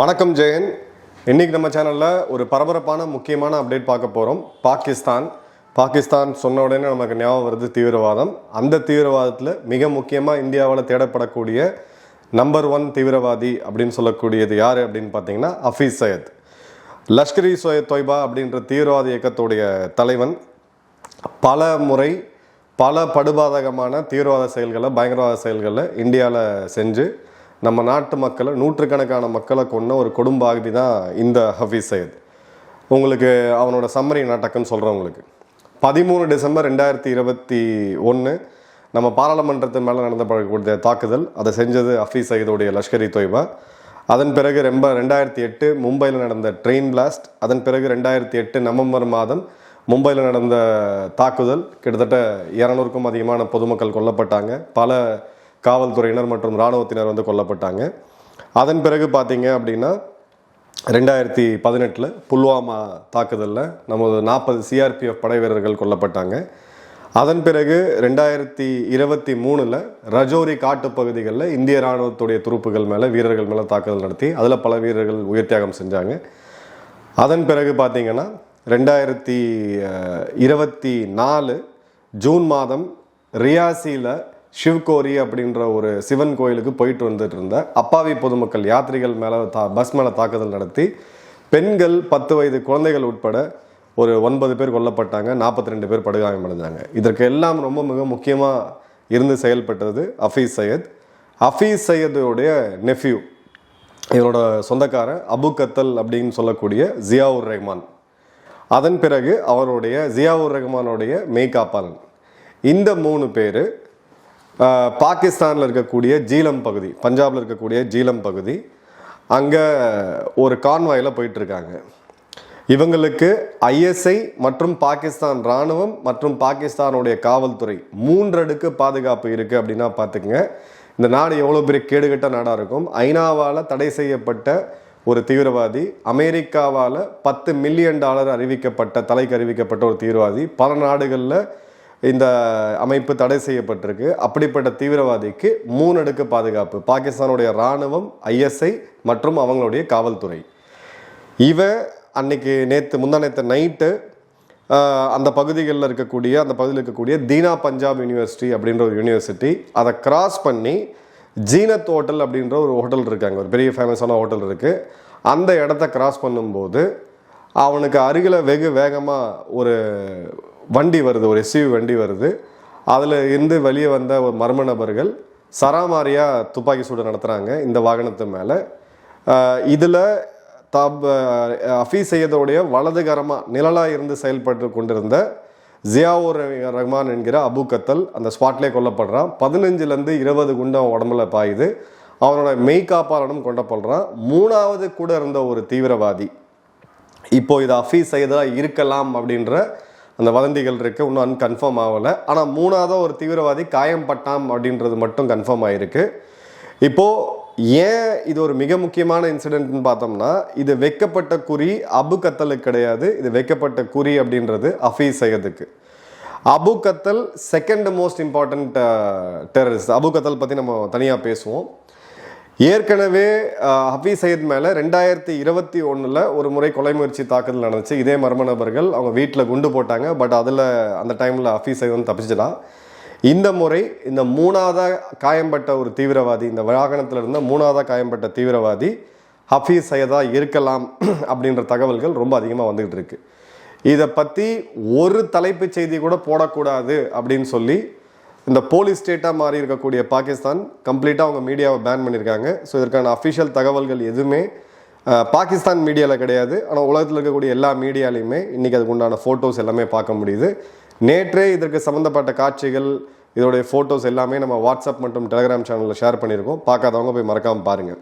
வணக்கம் ஜெயன். இன்னைக்கு நம்ம சேனலில் ஒரு பரபரப்பான முக்கியமான அப்டேட் பார்க்க போகிறோம் பாகிஸ்தான். பாகிஸ்தான் சொன்ன உடனே நமக்கு ஞாபகம் வருது தீவிரவாதம். அந்த தீவிரவாதத்தில் மிக முக்கியமாக இந்தியாவில் தேடப்படக்கூடிய நம்பர் ஒன் தீவிரவாதி அப்படின்னு சொல்லக்கூடியது யார் அப்படின்னு பார்த்தீங்கன்னா ஹஃபீஸ் சையத். லஷ்கர் இ தொய்பா அப்படின்ற தீவிரவாத இயக்கத்துடைய தலைவன். பல முறை பல படுபாதகமான தீவிரவாத செயல்களை பயங்கரவாத செயல்களை இந்தியாவில் செஞ்சு நம்ம நாட்டு மக்களை நூற்றுக்கணக்கான மக்களை கொண்ட ஒரு கொடும்பாகதி தான் இந்த ஹஃபீஸ் சையத். உங்களுக்கு அவனோட சம்மரி நாட்டக்குன்னு சொல்கிறேன் உங்களுக்கு. பதிமூணு டிசம்பர் ரெண்டாயிரத்தி இருபத்தி ஒன்று நம்ம பாராளுமன்றத்து மேலே நடந்தப்படக்கூடிய தாக்குதல் அதை செஞ்சது ஹஃபீஸ் சையதுடைய லஷ்கரி தொய்பா அதன் பிறகு ரொம்ப ரெண்டாயிரத்தி எட்டு மும்பையில் நடந்த ட்ரெயின் பிளாஸ்ட் அதன் பிறகு ரெண்டாயிரத்தி எட்டு நவம்பர் மாதம் மும்பையில் நடந்த தாக்குதல் கிட்டத்தட்ட இரநூறுக்கும் அதிகமான பொதுமக்கள் கொல்லப்பட்டாங்க. பல காவல்துறையினர் மற்றும் இராணுவத்தினர் வந்து கொல்லப்பட்டாங்க. அதன் பிறகு பார்த்தீங்க அப்படின்னா ரெண்டாயிரத்தி பதினெட்டில் புல்வாமா தாக்குதலில் நமது நாற்பது சிஆர்பிஎஃப் படை வீரர்கள் கொல்லப்பட்டாங்க. அதன் பிறகு ரெண்டாயிரத்தி இருபத்தி மூணில் ரஜோரி காட்டுப் பகுதிகளில் இந்திய இராணுவத்துடைய துருப்புகள் மேலே வீரர்கள் மேலே தாக்குதல் நடத்தி அதில் பல வீரர்கள் உயிர் தியாகம் செஞ்சாங்க. அதன் பிறகு பார்த்திங்கன்னா ரெண்டாயிரத்தி இருபத்தி நாலு ஜூன் மாதம் ரியாசியில் சிவ்கோரி அப்படின்ற ஒரு சிவன் கோயிலுக்கு போயிட்டு வந்துட்டு இருந்த அப்பாவி பொதுமக்கள் யாத்திரிகள் மேலே தா பஸ் மேலே தாக்குதல் நடத்தி பெண்கள் பத்து வயது குழந்தைகள் உட்பட ஒரு ஒன்பது பேர் கொல்லப்பட்டாங்க நாற்பத்தி ரெண்டு பேர் படுகாயமடைஞ்சாங்க இதற்கு எல்லாம் ரொம்ப மிக முக்கியமாக இருந்து செயல்பட்டது ஹஃபீஸ் சையத். ஹஃபீஸ் சையதுடைய நெஃப்யூ இவரோட சொந்தக்காரன் அபு கத்தல் அப்படின்னு சொல்லக்கூடிய ஜியாவுர் ரஹ்மான். அதன் பிறகு அவருடைய ஜியாவுர் ரஹ்மானுடைய மெய்காப்பாளன் இந்த மூணு பேர் பாகிஸ்தானில் இருக்கக்கூடிய ஜீலம் பகுதி பஞ்சாபில் இருக்கக்கூடிய ஜீலம் பகுதி அங்கே ஒரு கான்வாயில் போயிட்டுருக்காங்க. இவங்களுக்கு ஐஎஸ்ஐ மற்றும் பாகிஸ்தான் ராணுவம் மற்றும் பாகிஸ்தானுடைய காவல்துறை மூன்றடுக்கு பாதுகாப்பு இருக்குது அப்படின்னா பார்த்துக்குங்க. இந்த நாடு எவ்வளோ பெரிய கேடுகட்ட நாடாக இருக்கும். ஐநாவால் தடை செய்யப்பட்ட ஒரு தீவிரவாதி அமெரிக்காவால் பத்து மில்லியன் டாலர் அறிவிக்கப்பட்ட தலைக்கு அறிவிக்கப்பட்ட ஒரு தீவிரவாதி. பல நாடுகளில் இந்த அமைப்பு தடை செய்யப்பட்டிருக்கு. அப்படிப்பட்ட தீவிரவாதிக்கு மூணடுக்கு பாதுகாப்பு. பாகிஸ்தானுடைய ராணுவம் ஐஎஸ்ஐ மற்றும் அவங்களுடைய காவல்துறை. இவன் அன்னைக்கு நேற்று முந்தா நேற்று நைட்டு அந்த பகுதிகளில் இருக்கக்கூடிய அந்த பகுதியில் இருக்கக்கூடிய தீனா பஞ்சாப் யூனிவர்சிட்டி அப்படின்ற ஒரு யூனிவர்சிட்டி அதை கிராஸ் பண்ணி ஜீனத் ஹோட்டல் அப்படின்ற ஒரு ஹோட்டல் இருக்காங்க ஒரு பெரிய ஃபேமஸான ஹோட்டல் இருக்குது அந்த இடத்த கிராஸ் பண்ணும்போது அவனுக்கு அருகில் வெகு வேகமாக ஒரு வண்டி வருது ஒரு எஸ்யூவி வண்டி வருது. அதில் இருந்து வெளியே வந்த ஒரு மர்ம நபர்கள் சராமாரியாக துப்பாக்கி சூடு நடத்துகிறாங்க இந்த வாகனத்து மேலே. இதில் தாப் அஃபீஸ் செய்யதோடைய வலதுகரமாக நிழலாக இருந்து செயல்பட்டு கொண்டிருந்த ஜியாவூர் ரஹ்மான் என்கிற அபு கத்தல் அந்த ஸ்பாட்லேயே கொல்லப்படுறான். பதினஞ்சுலேருந்து இருபது குண்டு அவன் உடம்புல பாயுது. அவனோட மெய்காப்பாளனும் கொண்டப்படுறான். மூணாவது கூட இருந்த ஒரு தீவிரவாதி இப்போது இது அஃபீஸ் செய்ததாக இருக்கலாம் அப்படின்ற அந்த வதந்திகள் இருக்குது இன்னும் அன்கன்ஃபார்ம் ஆகலை. ஆனால் மூணாவதாக ஒரு தீவிரவாதி காயம் பட்டாம் அப்படின்றது மட்டும் கன்ஃபார்ம் ஆகிருக்கு இப்போது ஏன் இது ஒரு மிக முக்கியமான இன்சிடென்ட்னு பார்த்தோம்னா இது வைக்கப்பட்ட குறி அபு கத்தலுக்கு கிடையாது. இது வைக்கப்பட்ட குறி அப்படின்றது அஃபீஸ் சையதுக்கு Abu Qatal second most important terrorist Abu Qatal பற்றி நம்ம தனியாக பேசுவோம். ஏற்கனவே ஹபீஸ் ஹஃபீஸ் மேலே ரெண்டாயிரத்தி இருபத்தி ஒன்றில் ஒரு முறை கொலை முயற்சி தாக்குதல் நடந்துச்சு. இதே மர்ம நபர்கள் அவங்க வீட்டில் குண்டு போட்டாங்க. பட் அதில் அந்த டைமில் ஹஃபீஸ் சையத் வந்து தப்பிச்சிடலாம் இந்த முறை இந்த மூணாவதாக காயம்பட்ட ஒரு தீவிரவாதி இந்த வாகனத்தில் இருந்த மூணாவதாக காயம்பட்ட தீவிரவாதி ஹஃபீஸ் சையதாக இருக்கலாம் அப்படின்ற தகவல்கள் ரொம்ப அதிகமாக வந்துக்கிட்டு இருக்குது இதை பற்றி ஒரு தலைப்புச் செய்தி கூட போடக்கூடாது அப்படின்னு சொல்லி இந்த போலீஸ் ஸ்டேட்டாக மாறி இருக்கக்கூடிய பாகிஸ்தான் கம்ப்ளீட்டாக அவங்க மீடியாவை பேன் பண்ணியிருக்காங்க. ஸோ இதற்கான அஃபிஷியல் தகவல்கள் எதுவுமே பாகிஸ்தான் மீடியாவில் கிடையாது. ஆனால் உலகத்தில் இருக்கக்கூடிய எல்லா மீடியாலையுமே இன்றைக்கி அதுக்கு உண்டான ஃபோட்டோஸ் எல்லாமே பார்க்க முடியுது. நேற்றே இதற்கு சம்மந்தப்பட்ட காட்சிகள் இதோடைய ஃபோட்டோஸ் எல்லாமே நம்ம வாட்ஸ்அப் மற்றும் டெலிகிராம் சேனலில் ஷேர் பண்ணியிருக்கோம். பார்க்காதவங்க போய் மறக்காமல் பாருங்கள்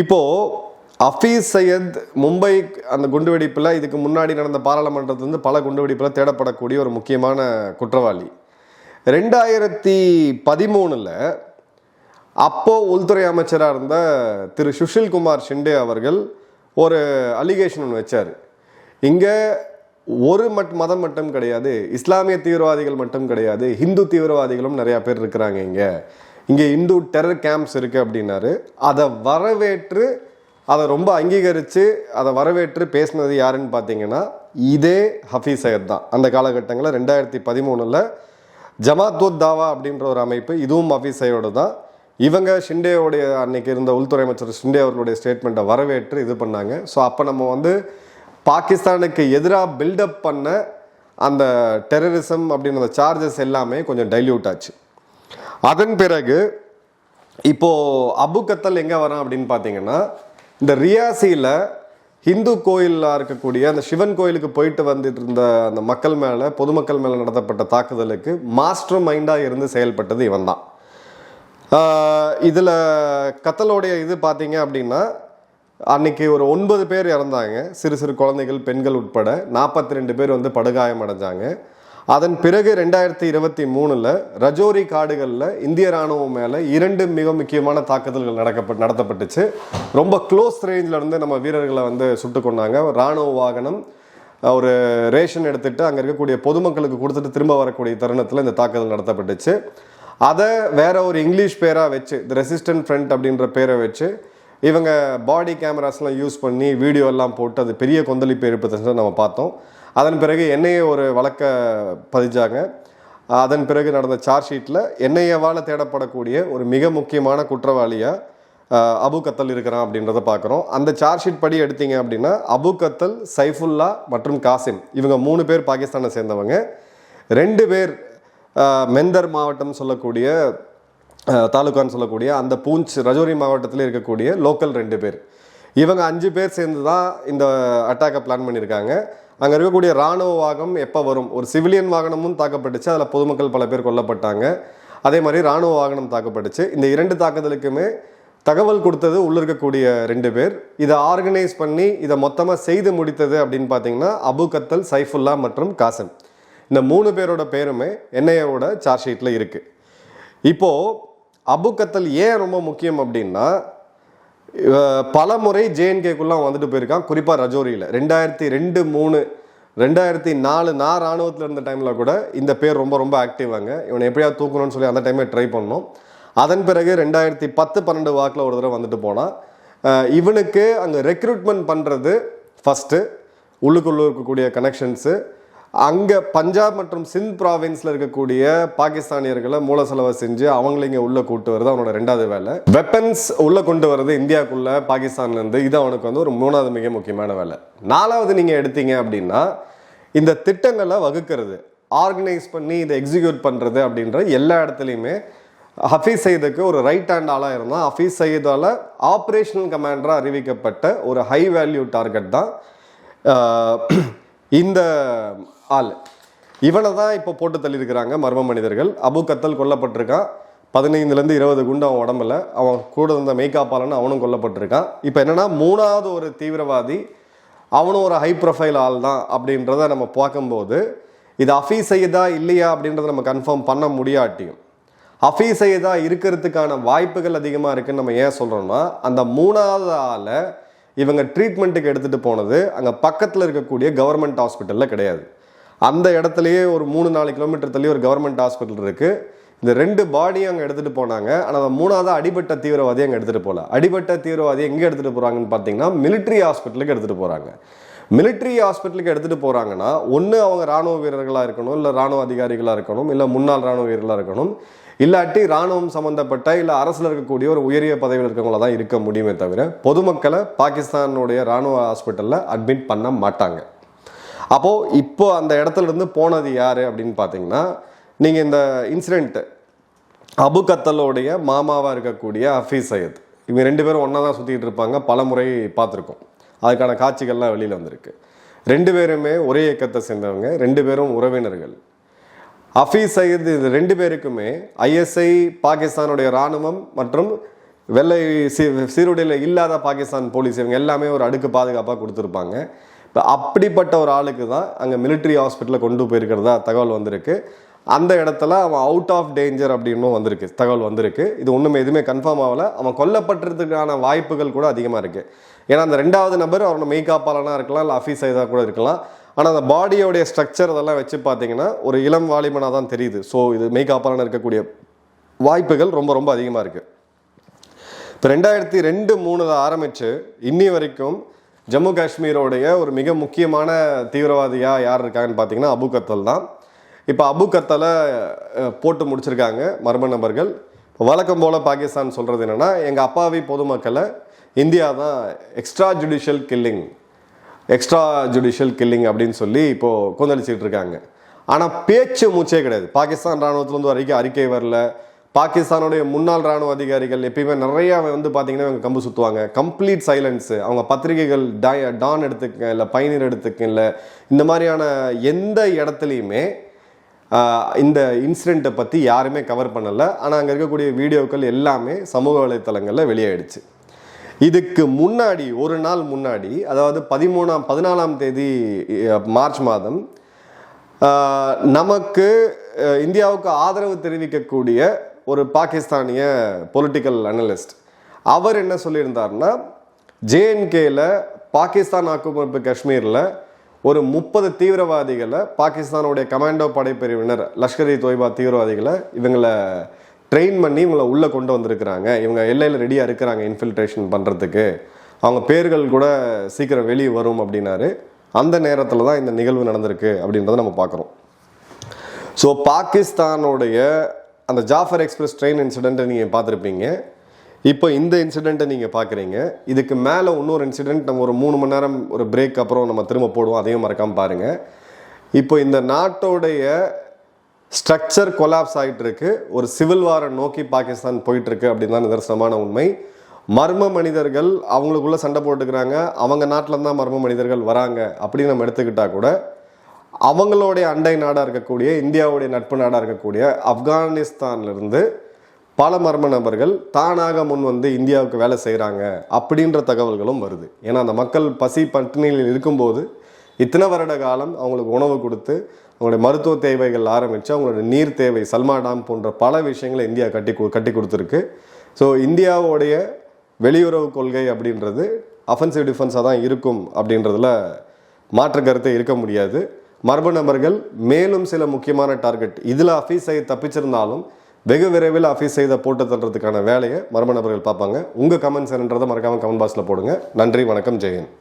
இப்போது அஃபீஸ் சையத் மும்பை அந்த குண்டுவெடிப்பில் இதுக்கு முன்னாடி நடந்த பாராளுமன்றத்துலேருந்து பல குண்டுவெடிப்பில் தேடப்படக்கூடிய ஒரு முக்கியமான குற்றவாளி. ரெண்டாயிரத்தி பதிமூணில் அப்போ உள்துறை அமைச்சராக இருந்த திரு சுஷில் குமார் ஷிண்டே அவர்கள் ஒரு அலிகேஷன் ஒன்று வச்சார். இங்கே ஒரு மட் மதம் மட்டும் கிடையாது இஸ்லாமிய தீவிரவாதிகள் மட்டும் கிடையாது ஹிந்து தீவிரவாதிகளும் நிறையா பேர் இருக்கிறாங்க இங்கே. இங்கே இந்து டெரர் கேம்ப்ஸ் இருக்குது அப்படின்னாரு. அதை வரவேற்று அதை ரொம்ப அங்கீகரித்து அதை வரவேற்று பேசினது யாருன்னு பார்த்தீங்கன்னா இதே ஹஃபீஸ் சையத் தான். அந்த காலகட்டங்களில் ரெண்டாயிரத்தி பதிமூணில் ஜமாத்துத் தாவா அப்படின்ற ஒரு அமைப்பு இதுவும் ஹஃபீஸ் தான். இவங்க ஷிண்டேயோடைய அன்னைக்கு இருந்த உள்துறை அமைச்சர் ஷிண்டே அவர்களுடைய ஸ்டேட்மெண்ட்டை வரவேற்று இது பண்ணாங்க. ஸோ அப்போ நம்ம வந்து பாகிஸ்தானுக்கு எதிராக பில்டப் பண்ண அந்த டெரரிசம் அப்படின்ற சார்ஜஸ் எல்லாமே கொஞ்சம் டைல்யூட் ஆச்சு. அதன் பிறகு இப்போ அபு கத்தல் எங்கே வரான் அப்படின்னு பார்த்தீங்கன்னா இந்த ரியாசியில் ஹிந்து கோயிலாக இருக்கக்கூடிய அந்த சிவன் கோயிலுக்கு போயிட்டு வந்துட்டு இருந்த அந்த மக்கள் மேலே பொதுமக்கள் மேலே நடத்தப்பட்ட தாக்குதலுக்கு மாஸ்டர் மைண்டாக இருந்து செயல்பட்டது இவன் தான் இதில் கத்தலோடைய இது பார்த்தீங்க அப்படின்னா அன்னைக்கு ஒரு ஒன்பது பேர் இறந்தாங்க. சிறு சிறு குழந்தைகள் பெண்கள் உட்பட நாற்பத்தி ரெண்டு பேர் வந்து படுகாயம் அடைஞ்சாங்க அதன் பிறகு ரெண்டாயிரத்தி இருபத்தி மூணில் ரஜோரி காடுகளில் இந்திய ராணுவம் மேலே இரண்டு மிக முக்கியமான தாக்குதல்கள் நடக்கப்பட்டு நடத்தப்பட்டுச்சு. ரொம்ப க்ளோஸ் ரேஞ்சில் இருந்து நம்ம வீரர்களை வந்து சுட்டு கொண்டாங்க. ராணுவ வாகனம் ஒரு ரேஷன் எடுத்துட்டு அங்கே இருக்கக்கூடிய பொதுமக்களுக்கு கொடுத்துட்டு திரும்ப வரக்கூடிய தருணத்தில் இந்த தாக்குதல் நடத்தப்பட்டுச்சு. அதை வேற ஒரு இங்கிலீஷ் பேராக வச்சு த ரெசிஸ்டன்ட் ஃப்ரண்ட் அப்படின்ற பேரை வச்சு இவங்க பாடி கேமராஸ்லாம் யூஸ் பண்ணி வீடியோ எல்லாம் போட்டு அது பெரிய கொந்தளிப்பு ஏற்படுத்துச்சு நம்ம பார்த்தோம். அதன் பிறகு என்ஐஏ ஒரு வழக்க பதிஞ்சாங்க. அதன் பிறகு நடந்த சார்ஜ் ஷீட்டில் என்ஐஏவால் தேடப்படக்கூடிய ஒரு மிக முக்கியமான குற்றவாளியாக அபு கத்தல் இருக்கிறான் அப்படின்றத பார்க்குறோம் அந்த சார்ஜ் ஷீட் படி எடுத்தீங்க அப்படின்னா அபு கத்தல் சைஃபுல்லா மற்றும் காசிம். இவங்க மூணு பேர் பாகிஸ்தானை சேர்ந்தவங்க. ரெண்டு பேர் மெந்தர் மாவட்டம் சொல்லக்கூடிய தாலுக்கான்னு தாலுகான்னு சொல்லக்கூடிய அந்த பூஞ்ச் ரஜோரி மாவட்டத்தில் இருக்கக்கூடிய லோக்கல் ரெண்டு பேர். இவங்க அஞ்சு பேர் சேர்ந்து தான் இந்த அட்டாக்கை பிளான் பண்ணியிருக்காங்க அங்கே இருக்கக்கூடிய ராணுவ வாகனம் எப்போ வரும்? ஒரு சிவிலியன் வாகனமும் தாக்கப்பட்டுச்சு. அதில் பொதுமக்கள் பல பேர் கொல்லப்பட்டாங்க. அதே மாதிரி ராணுவ வாகனம் தாக்கப்பட்டுச்சு. இந்த இரண்டு தாக்குதலுக்குமே தகவல் கொடுத்தது உள்ள இருக்கக்கூடிய ரெண்டு பேர். இதை ஆர்கனைஸ் பண்ணி இதை மொத்தமாக செய்து முடித்தது அப்படின்னு பார்த்தீங்கன்னா அபு கத்தல் சைஃபுல்லா மற்றும் காசம். இந்த மூணு பேரோட பேருமே என்ஐஏவோட சார்ஜ் ஷீட்டில் இருக்குது இப்போது அபு கத்தல் ஏன் ரொம்ப முக்கியம் அப்படின்னா பல முறை ஜேஎன்கேக்குள்ளாம் வந்துட்டு போயிருக்கான். குறிப்பாக ரஜோரியில். ரெண்டாயிரத்தி ரெண்டு மூணு ரெண்டாயிரத்தி நாலு நான் ராணுவத்தில் இருந்த டைமில் கூட இந்த பேர் ரொம்ப ரொம்ப ஆக்டிவாங்க இவனை எப்படியாவது தூக்கணும்னு சொல்லி அந்த டைமே ட்ரை பண்ணோம். அதன் பிறகு ரெண்டாயிரத்தி பத்து பன்னெண்டு வாக்கில் ஒரு தடவை வந்துட்டு போனான் இவனுக்கு அங்கே ரெக்ரூட்மெண்ட் பண்ணுறது ஃபஸ்ட்டு உள்ளுக்குள்ளே இருக்கக்கூடிய கனெக்ஷன்ஸு அங்கே பஞ்சாப் மற்றும் சிந்த் ப்ராவின்ஸில் இருக்கக்கூடிய பாகிஸ்தானியர்களை மூல செலவை செஞ்சு அவங்கள இங்கே உள்ளே கூட்டு வருது அவனோட ரெண்டாவது வேலை. வெப்பன்ஸ் உள்ளே கொண்டு வர்றது இந்தியாவுக்குள்ள பாகிஸ்தான்லேருந்து இது அவனுக்கு வந்து ஒரு மூணாவது மிக முக்கியமான வேலை. நாலாவது நீங்கள் எடுத்தீங்க அப்படின்னா இந்த திட்டங்களை வகுக்கிறது ஆர்கனைஸ் பண்ணி இதை எக்ஸிக்யூட் பண்ணுறது அப்படின்ற எல்லா இடத்துலையுமே ஹஃபீஸ் சயீதுக்கு ஒரு ரைட் ஹேண்ட் ஆளாக இருந்தால் ஹஃபீஸ் சயீதால் ஆப்ரேஷனல் கமாண்டராக அறிவிக்கப்பட்ட ஒரு ஹை வேல்யூ டார்கெட் தான் இந்த ஆள் இவனை தான் இப்போ போட்டு தள்ளியிருக்கிறாங்க மர்ம மனிதர்கள். அபு கத்தல் கொல்லப்பட்டிருக்கான். பதினைந்துலேருந்து இருபது குண்டு அவன் உடம்புல. அவன் கூட இருந்த மெய்காப்பாளன் அவனும் கொல்லப்பட்டிருக்கான். இப்போ என்னென்னா மூணாவது ஒரு தீவிரவாதி அவனும் ஒரு ஹை ப்ரொஃபைல் ஆள் தான் அப்படின்றத நம்ம பார்க்கும்போது இது அஃபீஸ் செய்யதா இல்லையா அப்படின்றத நம்ம கன்ஃபார்ம் பண்ண முடியாட்டியும் அஃபீஸ் செய்யதா இருக்கிறதுக்கான வாய்ப்புகள் அதிகமாக இருக்குன்னு நம்ம ஏன் சொல்கிறோம்னா அந்த மூணாவது ஆளை இவங்க ட்ரீட்மெண்ட்டுக்கு எடுத்துகிட்டு போனது அங்கே பக்கத்தில் இருக்கக்கூடிய கவர்மெண்ட் ஹாஸ்பிட்டலில் கிடையாது. அந்த இடத்துலையே ஒரு மூணு நாலு கிலோமீட்டர் தள்ளி ஒரு கவர்மெண்ட் ஹாஸ்பிட்டல் இருக்குது இந்த ரெண்டு பாடியும் அங்கே எடுத்துகிட்டு போனாங்க. ஆனால் அந்த மூணாவது அடிபட்ட தீவிரவாதி அங்கே எடுத்துகிட்டு போகல அடிபட்ட தீவிரவாதி எங்கே எடுத்துகிட்டு போகிறாங்கன்னு பார்த்தீங்கன்னா மிலிட்ரி ஹாஸ்பிட்டலுக்கு எடுத்துகிட்டு போகிறாங்க மிலிட்ரி ஹாஸ்பிட்டலுக்கு எடுத்துகிட்டு போகிறாங்கன்னா ஒன்று அவங்க ராணுவ வீரர்களாக இருக்கணும் இல்லை ராணுவ அதிகாரிகளாக இருக்கணும் இல்லை முன்னாள் ராணுவ வீரர்களாக இருக்கணும். இல்லாட்டி ராணுவம் சம்மந்தப்பட்ட இல்லை அரசில் இருக்கக்கூடிய ஒரு உயரிய பதவியில் இருக்கவங்கள தான் இருக்க முடியுமே தவிர பொதுமக்களை பாகிஸ்தானுடைய ராணுவ ஹாஸ்பிட்டலில் அட்மிட் பண்ண மாட்டாங்க. அப்போது இப்போ அந்த இடத்துல இருந்து போனது யார் அப்படின்னு பார்த்தீங்கன்னா நீங்கள் இந்த இன்சிடெண்ட்டு அபு கத்தலோடைய மாமாவாக இருக்கக்கூடிய ஹஃபீஸ் சையத். இவங்க ரெண்டு பேரும் ஒன்றா தான் சுற்றிட்டு இருப்பாங்க பல முறை பார்த்துருக்கோம். அதுக்கான காட்சிகள்லாம் வெளியில் வந்திருக்கு. ரெண்டு பேருமே ஒரே இயக்கத்தை சேர்ந்தவங்க ரெண்டு பேரும் உறவினர்கள். ஹஃபீஸ் சயீத் இது ரெண்டு பேருக்குமே ஐஎஸ்ஐ பாகிஸ்தானுடைய ராணுவம் மற்றும் வெள்ளை சீ சீருடையில் இல்லாத பாகிஸ்தான் போலீஸ் இவங்க எல்லாமே ஒரு அடுக்கு பாதுகாப்பாக கொடுத்துருப்பாங்க. இப்போ அப்படிப்பட்ட ஒரு ஆளுக்கு தான் அங்கே மிலிட்ரி ஹாஸ்பிட்டலில் கொண்டு போயிருக்கிறதா தகவல் வந்திருக்கு. அந்த இடத்துல அவன் அவுட் ஆஃப் டேஞ்சர் அப்படின்னும் வந்திருக்கு தகவல் வந்திருக்கு. இது ஒன்றுமே எதுவுமே கன்ஃபார்ம் ஆகலை. அவன் கொல்லப்பட்டுறதுக்கான வாய்ப்புகள் கூட அதிகமாக இருக்குது ஏன்னா அந்த ரெண்டாவது நபர் அவனோட மெய்காப்பாளனாக இருக்கலாம் இல்லை அஃபீஸ் இதாக கூட இருக்கலாம். ஆனால் அந்த பாடியோடைய ஸ்ட்ரக்சர் அதெல்லாம் வச்சு பார்த்தீங்கன்னா ஒரு இளம் வாலிபனாக தான் தெரியுது. ஸோ இது மெய்காப்பாளன் இருக்கக்கூடிய வாய்ப்புகள் ரொம்ப ரொம்ப அதிகமாக இருக்குது இப்போ ரெண்டாயிரத்தி ரெண்டு மூணுல ஆரம்பித்து இன்னி வரைக்கும் ஜம்மு காஷ்மீரோடைய ஒரு மிக முக்கியமான தீவிரவாதியாக யார் இருக்காங்கன்னு பார்த்தீங்கன்னா அபு கத்தல் தான். இப்போ அபு கத்தலை போட்டு முடிச்சிருக்காங்க மர்ம நபர்கள். இப்போ வழக்கம் போல் பாகிஸ்தான் சொல்கிறது என்னென்னா எங்கள் அப்பாவி பொதுமக்களை இந்தியா தான் extra judicial killing extra judicial killing அப்படின்னு சொல்லி இப்போது கொந்தளிச்சிட்டு இருக்காங்க. ஆனால் பேச்சு மூச்சே கிடையாது. பாகிஸ்தான் ராணுவத்திலேருந்து வரைக்கும் அறிக்கை வரல. பாகிஸ்தானுடைய முன்னாள் ராணுவ அதிகாரிகள் எப்பயுமே நிறைய வந்து பார்த்தீங்கன்னா இவங்க கம்பு சுற்றுவாங்க கம்ப்ளீட் சைலன்ஸு அவங்க பத்திரிகைகள் டா- டான் எடுத்துக்க இல்லை பயனீர் எடுத்துக்க இல்லை இந்த மாதிரியான எந்த இடத்துலையுமே இந்த இன்சிடெண்ட்டை பற்றி யாருமே கவர் பண்ணலை. ஆனால் அங்கே இருக்கக்கூடிய வீடியோக்கள் எல்லாமே சமூக வலைத்தளங்களில் வெளியாயிடுச்சு. இதுக்கு முன்னாடி ஒரு நாள் முன்னாடி அதாவது பதிமூணாம் பதினாலாம் தேதி மார்ச் மாதம் நமக்கு இந்தியாவுக்கு ஆதரவு தெரிவிக்கக்கூடிய ஒரு பாகிஸ்தானிய பொலிட்டிக்கல் அனலிஸ்ட் அவர் என்ன சொல்லியிருந்தாருன்னா ஜேஎன்கேல பாகிஸ்தான் ஆக்கிரமிப்பு காஷ்மீரில் ஒரு முப்பது தீவிரவாதிகளை பாகிஸ்தானுடைய கமாண்டோ படைப்பிரிவினர் லஷ்கர் இ தொய்பா தீவிரவாதிகளை இவங்களை ட்ரெயின் பண்ணி இவங்களை உள்ளே கொண்டு வந்திருக்கிறாங்க. இவங்க எல்லையில் ரெடியாக இருக்கிறாங்க இன்ஃபில்ட்ரேஷன் பண்ணுறதுக்கு அவங்க பேர்கள் கூட சீக்கிரம் வெளியே வரும் அப்படின்னாரு. அந்த நேரத்தில் தான் இந்த நிகழ்வு நடந்திருக்கு அப்படின்றத நம்ம பார்க்குறோம். ஸோ பாகிஸ்தானுடைய அந்த ஜாஃபர் எக்ஸ்பிரஸ் ட்ரெயின் இன்சிடெண்ட்டை நீங்கள் பார்த்துருப்பீங்க. இப்போ இந்த இன்சிடெண்ட்டை நீங்கள் பார்க்குறீங்க. இதுக்கு மேலே இன்னொரு இன்சிடெண்ட் நம்ம ஒரு மூணு மணி நேரம் ஒரு பிரேக் அப்புறம் நம்ம திரும்ப போடுவோம். அதையும் மறக்காமல் பாருங்கள் இப்போ இந்த நாட்டோடைய ஸ்ட்ரக்சர் கொலாப்ஸ் ஆகிட்டு இருக்கு ஒரு சிவில் வாரை நோக்கி பாகிஸ்தான் போயிட்டு இருக்கு அப்படின்னு தான் நிதர்சனமான உண்மை. மர்ம மனிதர்கள் அவங்களுக்குள்ள சண்டை போட்டுக்கிறாங்க. அவங்க நாட்டில் தான் மர்ம மனிதர்கள் வராங்க அப்படின்னு நம்ம எடுத்துக்கிட்டா கூட அவங்களுடைய அண்டை நாடாக இருக்கக்கூடிய இந்தியாவுடைய நட்பு நாடாக இருக்கக்கூடிய ஆப்கானிஸ்தான்லேருந்து பல மர்ம நபர்கள் தானாக முன் வந்து இந்தியாவுக்கு வேலை செய்கிறாங்க அப்படின்ற தகவல்களும் வருது. ஏன்னா அந்த மக்கள் பசி பட்டினியில் இருக்கும்போது இத்தனை வருட காலம் அவங்களுக்கு உணவு கொடுத்து அவங்களுடைய மருத்துவ தேவைகள் ஆரம்பித்து அவங்களோட நீர் தேவை சல்மா டாம் போன்ற பல விஷயங்களை இந்தியா கட்டி கட்டி கொடுத்துருக்கு. ஸோ இந்தியாவுடைய வெளியுறவு கொள்கை அப்படின்றது அஃபென்சிவ் டிஃபென்ஸாக தான் இருக்கும் அப்படின்றதுல மாற்று கருத்தை இருக்க முடியாது. மர்ம நபர்கள் மேலும் சில முக்கியமான டார்கெட் இதில் அஃபீஸ் செய்ய தப்பிச்சிருந்தாலும் வெகு விரைவில் அஃபீஸ் செய்த போட்டு தள்ளுறதுக்கான வேலையை மர்ம நபர்கள் பார்ப்பாங்க. உங்கள் கமெண்ட்ஸ் என்னன்றதை மறக்காமல் கமெண்ட் பாக்ஸில் போடுங்க. நன்றி வணக்கம் ஜெயன்